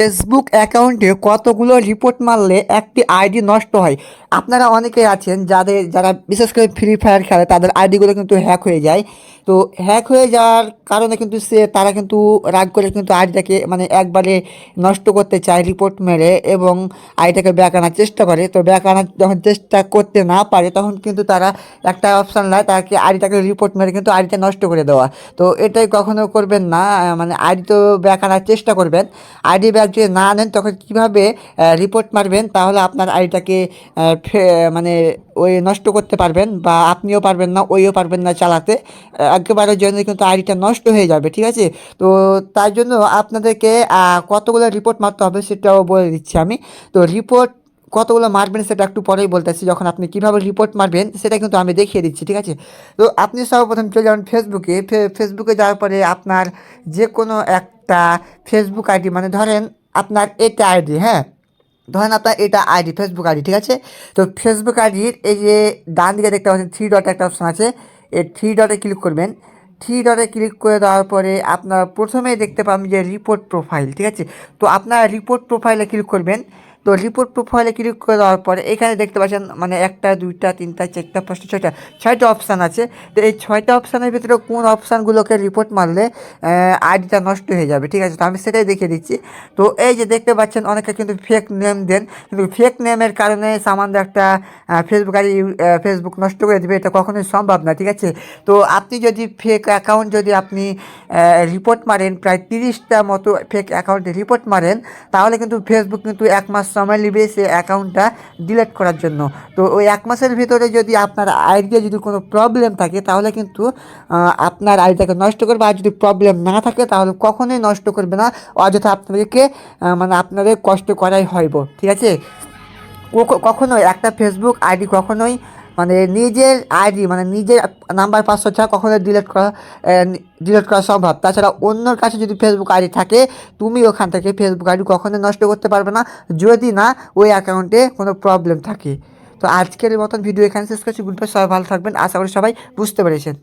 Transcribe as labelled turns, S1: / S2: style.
S1: Facebook অ্যাকাউন্টে কতগুলো report মারলে একটি আইডি নষ্ট হয়? আপনারা অনেকেই আছেন যাদের, যারা বিশেষ করে ফ্রি ফায়ার খেলে, তাদের আইডিগুলো কিন্তু হ্যাক হয়ে যায়। তো হ্যাক হয়ে যাওয়ার কারণে কিন্তু সে, তারা কিন্তু রাগ করে কিন্তু আইডিটাকে মানে একবারে নষ্ট করতে চায় রিপোর্ট মেরে এবং আইডিটাকে ব্যাক আনার চেষ্টা করে। তো ব্যাক আনার যখন চেষ্টা করতে না পারে, তখন কিন্তু তারা একটা অপশান নেয় তাকে আইডিটাকে রিপোর্ট মেরে কিন্তু আইডিটা নষ্ট করে দেওয়া। তো এটাই কখনো করবেন না মানে আইডি তো ব্যাক আনার চেষ্টা করবেন। আইডি ব্যাক যদি না আনেন তখন কীভাবে রিপোর্ট মারবেন? তাহলে আপনার আইডিটাকে মানে ওই নষ্ট করতে পারবেন বা আপনিও পারবেন না, ওইও পারবেন না চালাতে। একেবারে জন্য কিন্তু আইডিটা নষ্ট হয়ে যাবে, ঠিক আছে? তো তার জন্য আপনাদেরকে কতগুলো রিপোর্ট মারতে হবে সেটাও বলে দিচ্ছি আমি। তো রিপোর্ট কতগুলো মারবেন সেটা একটু পরেই বলতেছি, যখন আপনি কীভাবে রিপোর্ট মারবেন সেটা কিন্তু আমি দেখিয়ে দিচ্ছি, ঠিক আছে? তো আপনি সর্বপ্রথম চলে যাবেন ফেসবুকে ফেসবুকে যাওয়ার পরে আপনার যে কোনো একটা ফেসবুক আইডি মানে ধরেন আপনার এটা আইডি হ্যাঁ? ধরেন আপনার এটা আইডি ফেসবুক আইডি, ঠিক আছে? তো ফেসবুক আইডির এই যে ডান দিকে দেখতে পাচ্ছেন থ্রি ডট একটা অপশন আছে। এই থ্রি ডটে ক্লিক করবেন। থ্রি ডটে ক্লিক করে দেওয়ার পরে আপনারা প্রথমেই দেখতে পাবেন যে রিপোর্ট প্রোফাইল ঠিক আছে? তো আপনারা রিপোর্ট প্রোফাইলে ক্লিক করবেন। তো রিপোর্ট প্রোফাইলে ক্লিক করে দেওয়ার পরে এখানে দেখতে পাচ্ছেন মানে একটা, দুইটা, তিনটা, চারটা, পাঁচটা, ছয়টা ছয়টা অপশান আছে। তো এই ছয়টা অপশানের ভিতরে কোন অপশানগুলোকে রিপোর্ট মারলে আইডিটা নষ্ট হয়ে যাবে, ঠিক আছে? তো আমি সেটাই দেখিয়ে দিচ্ছি। তো এই যে দেখতে পাচ্ছেন, অনেকে কিন্তু ফেক নেম দেন। কিন্তু ফেক নেমের কারণে সামান্য একটা ফেসবুক আইডি ফেসবুক নষ্ট করে দেবে, এটা কখনোই সম্ভব না, ঠিক আছে? তো আপনি যদি ফেক অ্যাকাউন্ট যদি আপনি রিপোর্ট মারেন, প্রায় তিরিশটা মতো ফেক অ্যাকাউন্টে রিপোর্ট মারেন, তাহলে কিন্তু ফেসবুক কিন্তু এক মাস সময় নেবে সে অ্যাকাউন্টটা ডিলিট করার জন্য। তো ওই এক মাসের ভিতরে যদি আপনার আইডিতে যদি কোনো প্রবলেম থাকে, তাহলে কিন্তু আপনার আইডিটাকে নষ্ট করবে। আর যদি প্রবলেম না থাকে, তাহলে কখনোই নষ্ট করবে না। অযথা আপনাদেরকে মানে আপনাদের কষ্ট করাই হইব ঠিক আছে? কখনোই একটা ফেসবুক আইডি কখনোই মানে নিজের আইডি মানে নিজের নাম্বার পাসওয়ার্ড ছাড়া কখনো ডিলেট করা ডিলেট করা সম্ভব। তাছাড়া অন্যর কাছে যদি ফেসবুক আইডি থাকে, তুমি ওখান থেকে ফেসবুক আইডি কখনো নষ্ট করতে পারবে না। যদি না, ওই অ্যাকাউন্টে কোনো প্রবলেম থাকে। তো আজকের মতন ভিডিও এখানে শেষ করছি। গুড বাই সবাই ভালো থাকবেন। আশা করি সবাই বুঝতে পেরেছেন।